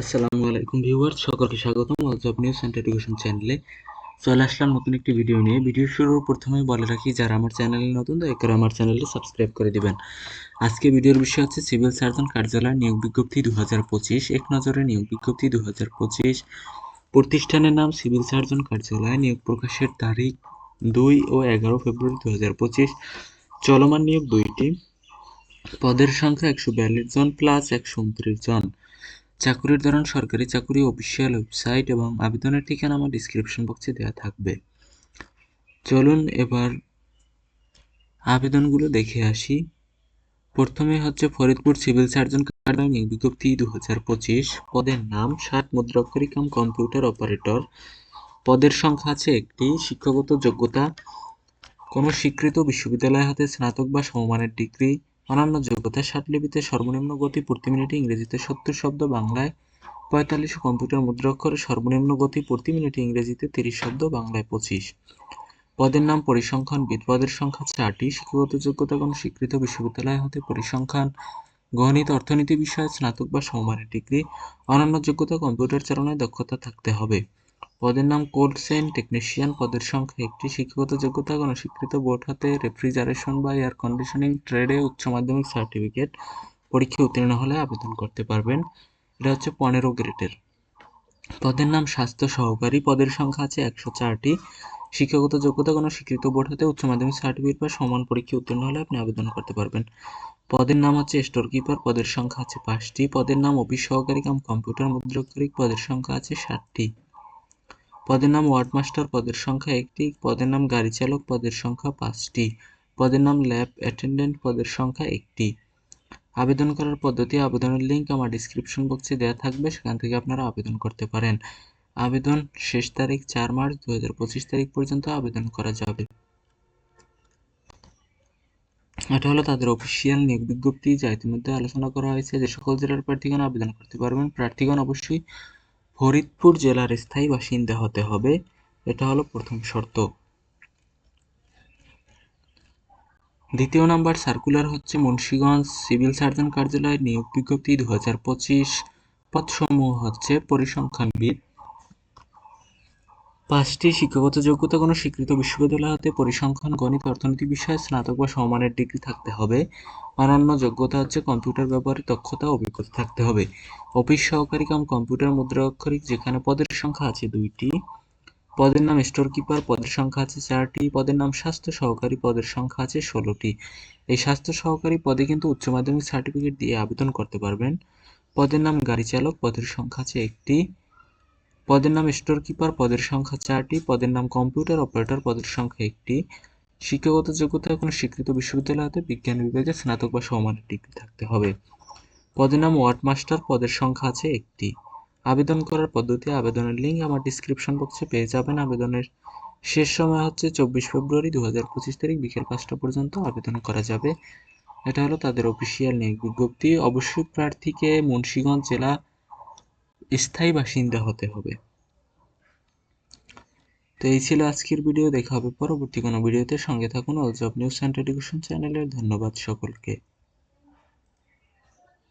আসসালামু আলাইকুম ভিউয়ার্স, সকলকে স্বাগতম জব নিউজ সেন্টার এডুকেশন চ্যানেলে চলে আসলাম নতুন একটি ভিডিও নিয়ে। ভিডিও শুরুর প্রথমেই বলে রাখি, যারা আমার চ্যানেলে নতুন, দয়া করে আমার চ্যানেলটি সাবস্ক্রাইব করে দিবেন। আজকে ভিডিওর বিষয় হচ্ছে সিভিল সার্জন কার্যালয় নিয়োগ বিজ্ঞপ্তি দু হাজার পঁচিশ। এক নজরে নিয়োগ বিজ্ঞপ্তি দু হাজার পঁচিশ প্রতিষ্ঠানের নাম সিভিল সার্জন কার্যালয়। নিয়োগ প্রকাশের তারিখ দুই ও এগারো ফেব্রুয়ারি দু হাজার পঁচিশ। চলমান নিয়োগ দুইটি। পদের সংখ্যা একশো বিয়াল্লিশ জন প্লাস একশো উনত্রিশ জন। চাকুরির ধরন সরকারি চাকুরি অফিসিয়াল ওয়েবসাইট এবং আবেদনের ঠিকানা আমার ডিসক্রিপশন বক্সে দেওয়া থাকবে। চলুন এবার আবেদনগুলো দেখে আসি। প্রথমে হচ্ছে ফরিদপুর সিভিল সার্জন কার্যালয় বিজ্ঞপ্তি দু হাজার পঁচিশ। পদের নাম ষাট মুদ্রাক্ষরী কাম কম্পিউটার অপারেটর পদের সংখ্যা আছে একটি, শিক্ষাগত যোগ্যতা। কোনো স্বীকৃত বিশ্ববিদ্যালয় হাতে স্নাতক বা সমমানের ডিগ্রি। অন্যান্য যোগ্যতা লিপিতে সর্বনিম্ন গতি প্রতি মিনিটে ইংরেজিতে সত্তর শব্দ, বাংলায় পঁয়তাল্লিশ কম্পিউটার মুদ্রাক্ষরে সর্বনিম্ন গতি প্রতি মিনিটে ইংরেজিতে তিরিশ শব্দ, বাংলায় পঁচিশ। পদের নাম পরিসংখ্যানবিদ পদের সংখ্যা চারটি। শিক্ষাগত যোগ্যতা কোনো স্বীকৃত বিশ্ববিদ্যালয় হতে পরিসংখ্যান, গণিত, অর্থনীতি বিষয়ে স্নাতক বা সমমানের ডিগ্রি। অন্যান্য যোগ্যতা কম্পিউটার চালনায় দক্ষতা থাকতে হবে। পদের নাম কোল্ড চেইন টেকনিশিয়ান। পদের সংখ্যা একটি। শিক্ষাগত যোগ্যতা কোনো স্বীকৃত বোর্ড হাতে রেফ্রিজারেশন বা এয়ার কন্ডিশনিং, ট্রেডে উচ্চ মাধ্যমিক সার্টিফিকেট। পরীক্ষা উত্তীর্ণ হলে আবেদন করতে পারবেন। এটা হচ্ছে পনেরো গ্রেডের। পদের নাম স্বাস্থ্য সহকারী। পদের সংখ্যা আছে একশো চারটি। শিক্ষাগত যোগ্যতা কোনো স্বীকৃত বোর্ড হতে উচ্চ মাধ্যমিক সার্টিফিকেট বা সমান পরীক্ষা উত্তীর্ণ হলে আপনি আবেদন করতে পারবেন। পদের নাম হচ্ছে স্টোর কিপার। পদের সংখ্যা আছে পাঁচটি। পদের নাম অফিস সহকারী কাম কম্পিউটার মুদ্রাক্ষরিক পদের সংখ্যা আছে ষাটটি। পদের নাম ওয়ার্ড মাস্টার পদের সংখ্যা একটি, পদের নাম গাড়ি চালক পদের সংখ্যা পাঁচটি, পদের নাম ল্যাব অ্যাটেন্ডেন্ট পদের সংখ্যা একটি। আবেদন করার পদ্ধতি, আবেদনের লিঙ্ক আমার ডিসক্রিপশন বক্সে দেওয়া থাকবে, সেখান থেকে আপনারা আবেদন করতে পারেন। আবেদন শেষ তারিখ চার মার্চ দুই হাজার পঁচিশ তারিখ পর্যন্ত আবেদন করা যাবে। এটা হলো তাদের অফিসিয়াল নিয়োগ বিজ্ঞপ্তি, যা ইতিমধ্যে আলোচনা করা হয়েছে। যে সকল জেলার প্রার্থীগণ আবেদন করতে পারবেন, প্রার্থীগণ অবশ্যই ফরিদপুর জেলার স্থায়ী বাসিন্দা হতে হবে। এটা হলো প্রথম শর্ত। দ্বিতীয় নাম্বার সার্কুলার হচ্ছে মুন্সীগঞ্জ সিভিল সার্জন কার্যালয়ের নিয়োগ বিজ্ঞপ্তি দু হাজার পঁচিশ। পদসমূহ হচ্ছে পরিসংখ্যানবিদ পাঁচটি শিক্ষাগত যোগ্যতা, কোনো স্বীকৃত বিশ্ববিদ্যালয় হতে পরিসংখ্যান, গণিত, অর্থনীতি বিষয়ে স্নাতক বা সমমানের ডিগ্রি থাকতে হবে। অন্যান্য যোগ্যতা হচ্ছে কম্পিউটার ব্যবহারের দক্ষতা অভিজ্ঞতা থাকতে হবে। অফিস সহকারী কাম, কম্পিউটার মুদ্রা অক্ষরিক, যেখানে পদের সংখ্যা আছে দুইটি। পদের নাম স্টোর কিপার পদের সংখ্যা আছে চারটি। পদের নাম স্বাস্থ্য সহকারী, পদের সংখ্যা আছে ষোলোটি। এই স্বাস্থ্য সহকারী পদে কিন্তু উচ্চ মাধ্যমিক সার্টিফিকেট দিয়ে আবেদন করতে পারবেন। পদের নাম গাড়ি চালক, পদের সংখ্যা আছে একটি। পদের নাম স্টোর কিপার পদের সংখ্যা চারটি, পদের নাম কম্পিউটার অপারেটর পদের সংখ্যা একটি। শিক্ষাগত যোগ্যতা কোনো স্বীকৃত বিশ্ববিদ্যালয় হতে বিজ্ঞান বিভাগে স্নাতক বা সমানের ডিগ্রি থাকতে হবে। পদের নাম ওয়ার্ড মাস্টার পদের সংখ্যা আছে একটি। আবেদন করার পদ্ধতি, আবেদনের লিঙ্ক আমার ডিসক্রিপশন বক্সে পেয়ে যাবেন। আবেদনের শেষ সময় হচ্ছে চব্বিশ ফেব্রুয়ারি দু হাজার পঁচিশ তারিখ, বিকেল পাঁচটা পর্যন্ত আবেদন করা যাবে। এটা হলো তাদের অফিসিয়াল নিয়োগ বিজ্ঞপ্তি। অবশ্যই প্রার্থীকে মুন্সীগঞ্জ জেলা স্থায়ী বাসিন্দা হতে হবে। তো এই ছিল আজকের ভিডিও, দেখা হবে পরবর্তী কোনো ভিডিওতে। সঙ্গে থাকুন all job news centre education চ্যানেলের ধন্যবাদ সকলকে।